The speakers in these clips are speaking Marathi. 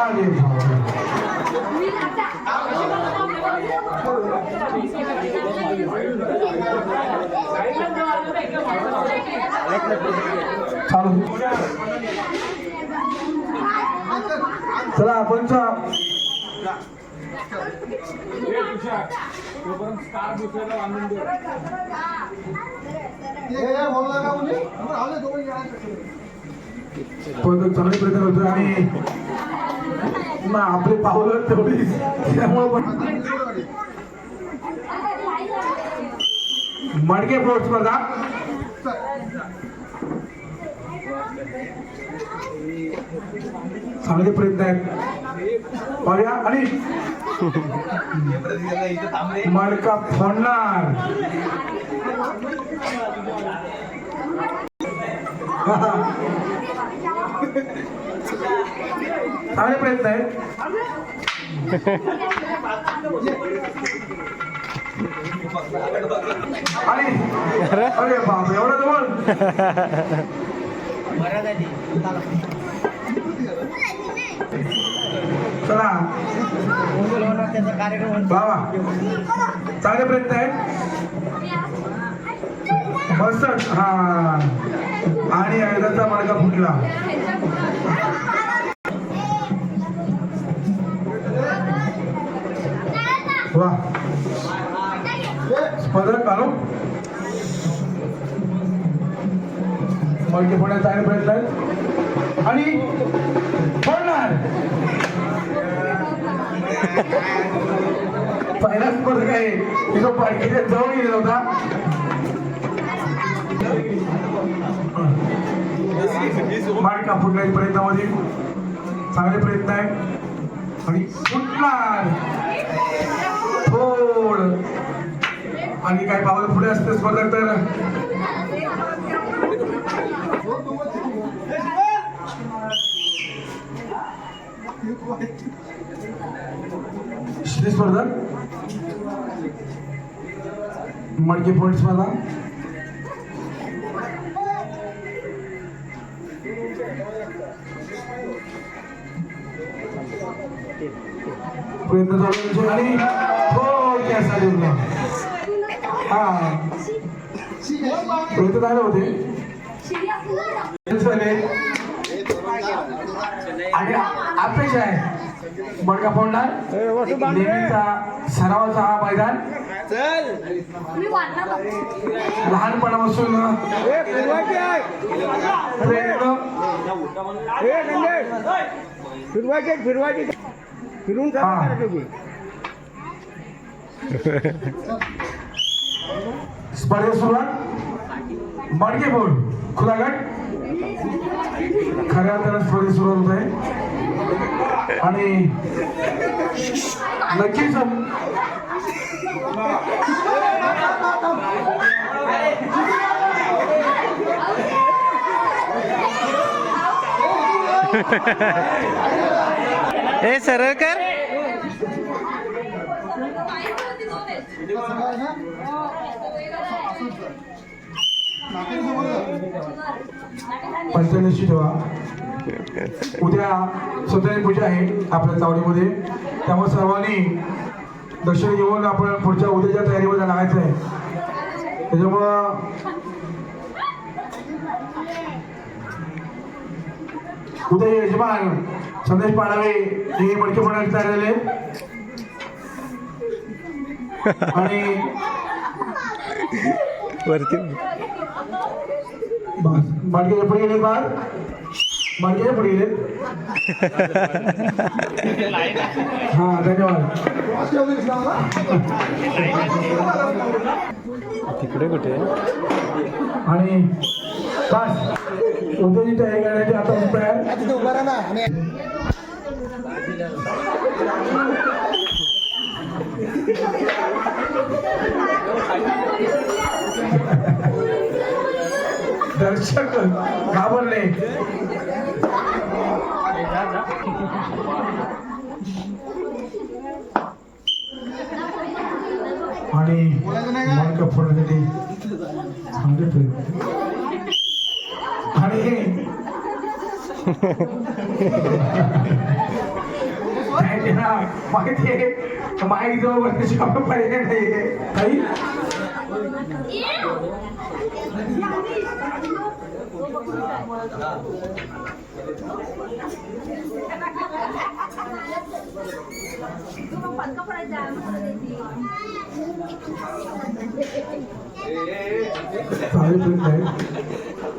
আরে चालू चला पंच चांगल्या प्रकारे आणि ना आपले पावलं तेवढी. त्यामुळे पण मडके फोड स्पर्धा. चांगले प्रयत्न आहेत. पाहूया आणि मडका फोडणार. चांगले प्रयत्न आणि अरे बाप एवढं जवळ? चला। बाबा चांगले प्रयत्न आहेत मस्त. हा. आणि एकदाचा मडका फुटला. स्पर्धक आणू मल्टी फोडण्याचा चांगले प्रयत्न आहेत आणि पडणार. पहिला स्पर्धक आहे. की जो पालखीच्या जवळ गेलेला होता. माडका फुटण्याच्या प्रयत्नामध्ये. चांगले प्रयत्न आहे आणि फुटणार. थोड. आणि काय पावलं पुढे असते स्पर्धक तर श्री स्पर्धक मडके पॉईंट स्पर्धा? आणि हो कॅस आली होता हा. झाले होते झाले. आणि अपेक्षा आहे. मडका फोडणार. नेहमीचा सरावाचा हा मैदान. लहानपणापासून फिरवायचे फिरवायचे फिरून स्पर्धे करायचे होते. स्पर्धेत सुरुवात. मडके बोल. खुला गट खऱ्या अर्थानं स्पर्धेत सुरुवात होत आहे. आणि नक्कीच ए सरळ कर पंचनिशी ठेवा. उद्या सत्यनारायण पूजा आहे आपल्या चावडीमध्ये. त्यामुळे सर्वांनी दर्शन घेऊन आपण पुढच्या उद्याच्या तयारीमध्ये लागायचं आहे. त्याच्यामुळं उद्या यजमान संदेश पाडावे हे मडके पडण्यास तयार झाले आणि वरती बस. मडके पुढे गेले बार. मडके पुढे गेले. हा धन्यवाद. तिकडे कुठे? आणि बस. उद्याची तयारी करण्याची आता तयार दर्शक घाबरले. आणि फोडण्यासाठी चांगले प्रयत्न आणि माहिती आहे माईक जवळ बसण्याशिवाय आपलं पर्याय नाहीये काही चालेल प्रयत्न आहे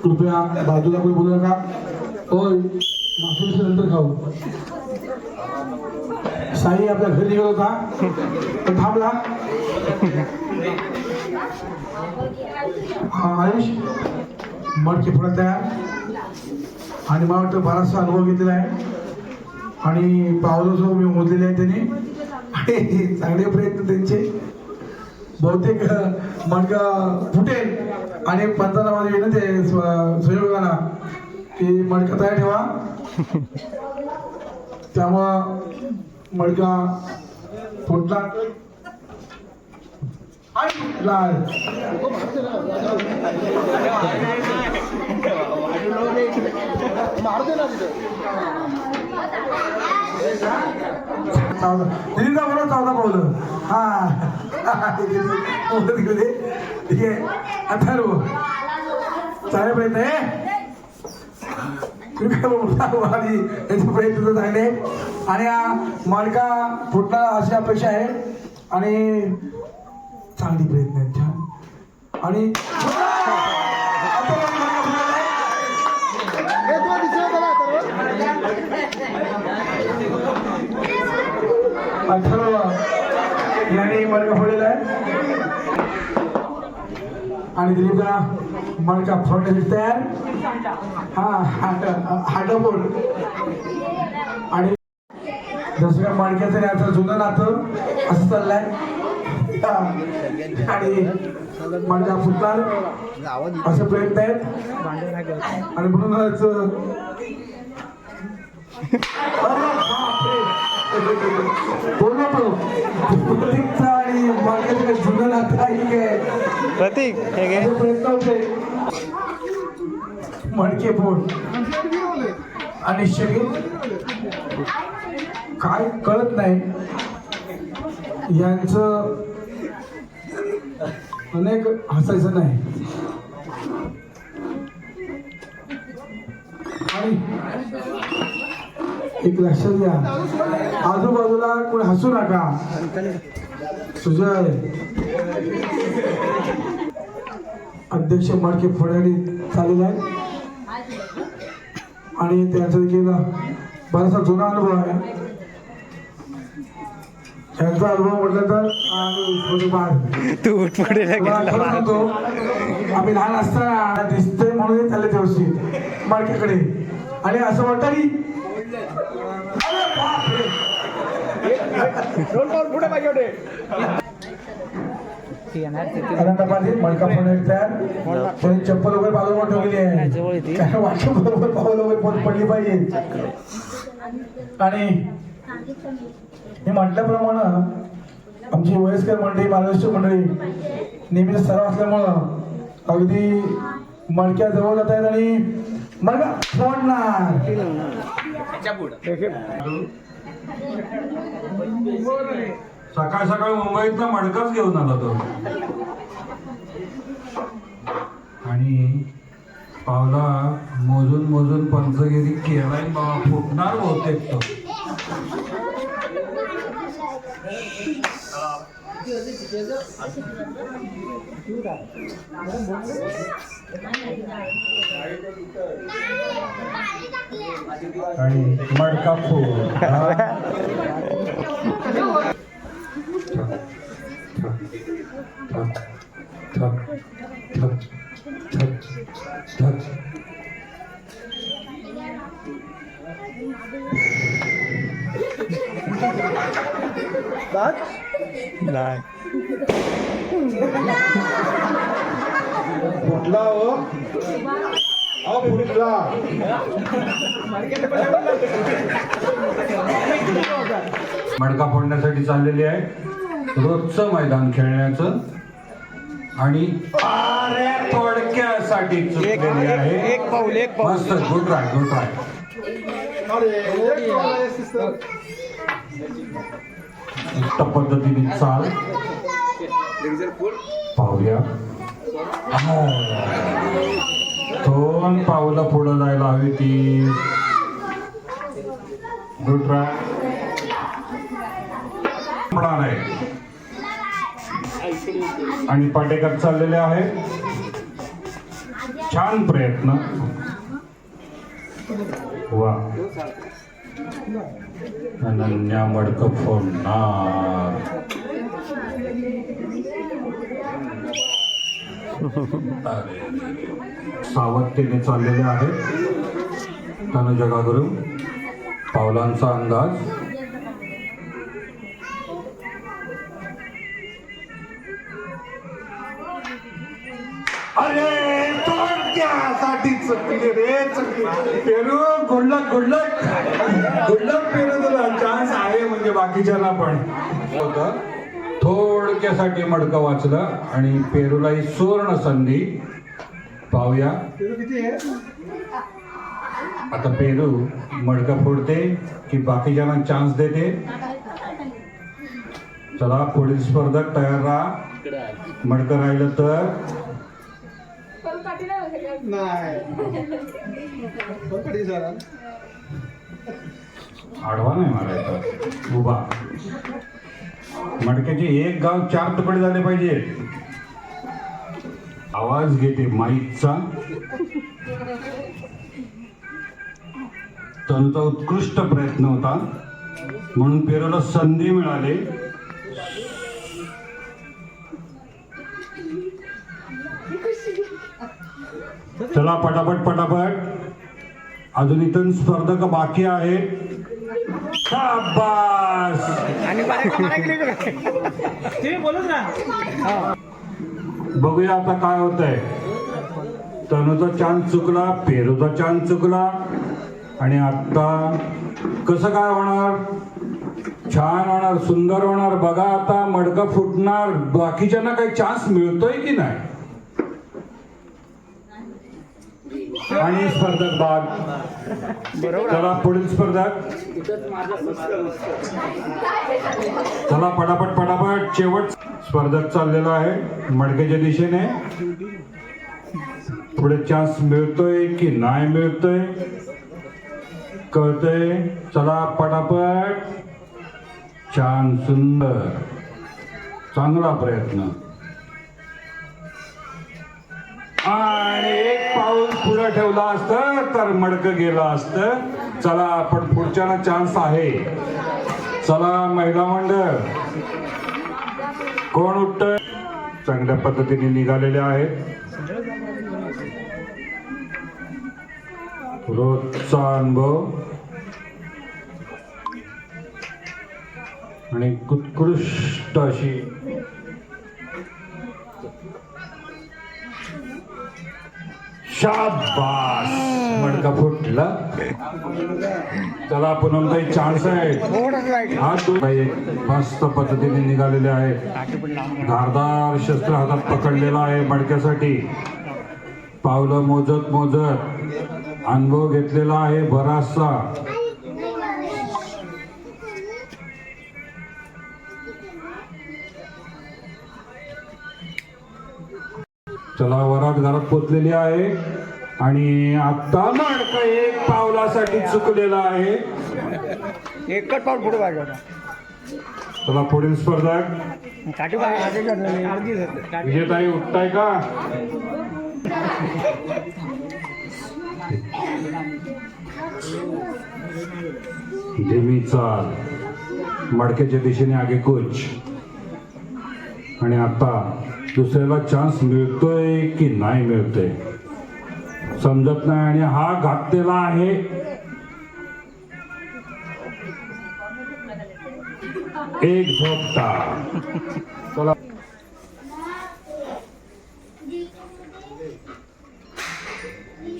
कृपया बाजूला कोणी बोलू नका. होय मागच्या नंतर खाऊ. साई आपल्या घरी निघत होता. पण थांबला. हा आयुष मडकी फळत तयार. आणि मला वाटतं बराचसा अनुभव घेतलेला आहे. आणि पावलं जो मी मोजलेले आहे त्याने आणि चांगले प्रयत्न त्यांचे. बहुतेक मणका फुटेल. आणि पंचांना माझी विनंती आहे स्व- की मडका तयार ठेवा. त्यामुळं मडका फुटला. आणि लाल चौदा दिदीचा बरोबर चौदा पावलं हा पावलं तिकडे ठीक आहे अथर्व चांगले प्रयत्न आहे तुम्ही प्रयत्न आणि हा मालका अशी अपेक्षा आहे आणि चांगली प्रयत्न आहेत छान. आणि अथर्व मालका फुटलेला आहे. यांनी मडका फोडलेला आहे. आणि दिलीपला फोडण्यासाठी तयार. हा हाडपोड आणि जसं काय मडक्याचं आणि आता जुनं नातं असं चाललंय. आणि मडका फुटणार असे प्रयत्न आहेत आणि म्हणूनच आणि जुनं प्रतीक प्रयत्न होते मडके फोड आणि शरीर. काय कळत नाही. यांचं अनेक हसायचं नाही. आणि एक लक्षात घ्या आजूबाजूला कोणी हसू नका. सुजय अध्यक्ष मडके फोडायला चाललेले आहेत. आणि त्यांचा देखील बराचसा जुना अनुभव आहे. त्यांचा अनुभव म्हटलं तर तू उठ पुढे होतो आम्ही लहान असताना दिसतंय म्हणून चालले दिवशी मार्केकडे आणि असं वाटतं की चप्पल वगैरे बाजूला ठेवलेली आहे. वाटलं बरोबर पाऊल वगैरे पडली पाहिजे. आणि मी म्हटल्याप्रमाणे आमची वयस्कर मंडळी मार्गदर्शक मंडळी नेहमीच सराव असल्यामुळं अगदी मडक्या जवळ जात आहेत आणि फोडणार. सकाळ सकाळ मुंबईतला मडकाच घेऊन आला तो. आणि पावला मोजून मोजून पंचगिरी केलाय बाबा फुटणार बहुतेक तो. आणि मडका फुट हा. ठक, ठक, ठक, ठक. नाही. फुटला हो. अहो फुटला मडका फोडण्यासाठी चाललेली आहे. रोजचं मैदान खेळण्याचं. आणि अरे थोडक्यासाठी एक चुकलेली आहे. एक पाऊल एक पाऊल. मस्त गुड ट्राय गुड ट्राय अरे एक पावला आहे sister. इष्ट पद्धतीने चाल. पाहूया. दोन पावलं पुढं जायला हवी ती. गुड आहे. आणि पाटेकर चाललेले आहे. छान प्रयत्न. वा. अनन्या मडक फोडणार. सावधतेने चाललेले आहेत. त्यानं जगागुरु पावलांचा अंदाज. अरे! तोडक्यासाठी चकली रे चकली. पेरू गुडलक गुडलक. गुडलक पेरू तुला चान्स आहे म्हणजे बाकीच्यांना पण. होतं. थोडक्यासाठी मडकं वाचलं आणि पेरूला ही सुवर्ण संधी. पाहूया. आता पेरू मडकं फोडते की बाकीच्यांना चान्स देते. चला पुढील स्पर्धक तयार राहा. मडकं राहिलं तर. नाही. जरा आडवा नाही मारायचा उभा. मडक्याचे एक गाव चार तुकडे झाले पाहिजे. आवाज घेते माईकचा. त्यांचा उत्कृष्ट प्रयत्न होता. म्हणून पेरूला संधी मिळाली. चला पटापट पटापट. अजून इथून स्पर्धक बाकी आहेत शाबास! बघूया आता काय होत आहे तनुचा चान्स चुकला पेरूचा चान्स चुकला. आणि आता कसं काय होणार? छान होणार सुंदर होणार. बघा आता मडकं फुटणार. बाकीच्यांना काही चान्स मिळतोय की नाही? आणि स्पर्धक बाद चला पुढील स्पर्धक. चला पटापट पटापट. शेवट स्पर्धक चाललेला आहे. मडक्याच्या दिशेने. पुढे चान्स मिळतोय की नाही मिळतोय? कळतंय. चला पटापट. छान सुंदर. चांगला प्रयत्न. आणि एक पाऊल पुढे ठेवला असतं तर मडकं गेलं असतं. चला आपण पुढच्याला चान्स आहे. चला महिला मंडळ. कोण उठत चांगल्या पद्धतीने निघालेले आहेत. रोजचा अनुभव. आणि उत्कृष्ट अशी शाबास. मडका फुटला. चला पुन्हा काही चान्स आहे. हा दोन मस्त पद्धतीने निघालेले आहेत धारदार शस्त्र हातात पकडलेला आहे मडक्यासाठी. पावलं मोजत मोजत अनुभव घेतलेला आहे बराचसा. चला वरात घरात पोचलेली आहे. आणि आता मडक एक पावलासाठी चुकलेला आहे. एकच पाऊल पुढे पाहिजे चला पुढील स्पर्धक. विजेताई उठताय का? धीमी चाल. मडक्याच्या दिशेने आगे कोच. आणि आता दुसऱ्याला चान्स मिळतोय की नाही मिळतोय? समजत नाही आणि हा घातलेला आहे. एक झोपता. चला.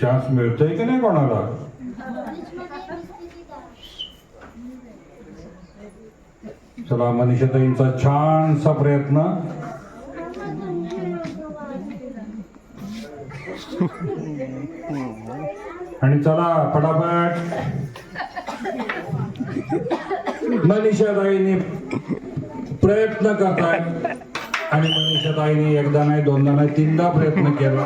चान्स मिळतोय की नाही कोणाला? चला मनीषाताईंचा छानसा प्रयत्न. आणि चला पटापट मनीषाताईंनी प्रयत्न करतायत. आणि मनीषाताईंनी एकदा नाही दोनदा नाही तीनदा प्रयत्न केला.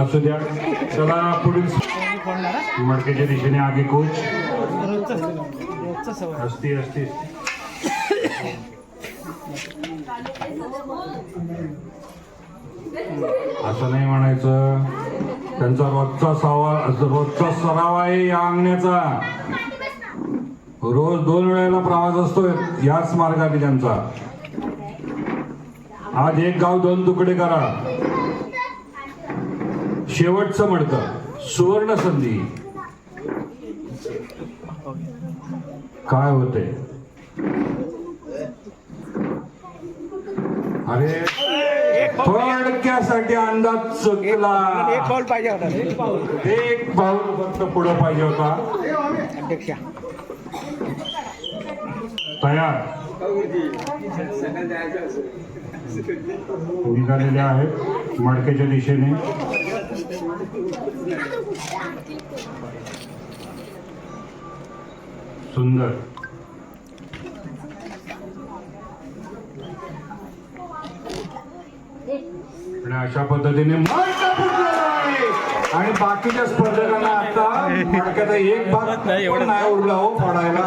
असू द्या. चला पुढील मडकेच्या दिशेने आगे कोच असती असती. असं नाही म्हणायचं. त्यांचा रोजचा सवाल रोजचा सराव आहे या अंगण्याचा. रोज दोन वेळेला प्रवास असतो याच मार्गाने त्यांचा. आज एक गाव दोन तुकडे करा. शेवटचं म्हणतं सुवर्ण संधी. काय होते? अरे थोडक्यासाठी अंदाज चुकला. एक बॉल पाहिजे होता. एक पाऊल फक्त पुढे पाहिजे होता. अध्यक्षा. तयार. निघालेले आहेत. मडकेच्या दिशेने. सुंदर. आणि अशा पद्धतीने. आणि बाकीच्या स्पर्धकांना आता मडक्याचा एक भाग पण नाही उरला हो पडायला.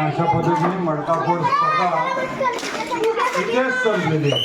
अशा पद्धतीने मडकापूर स्पर्धा इथेच संपलेली आहे.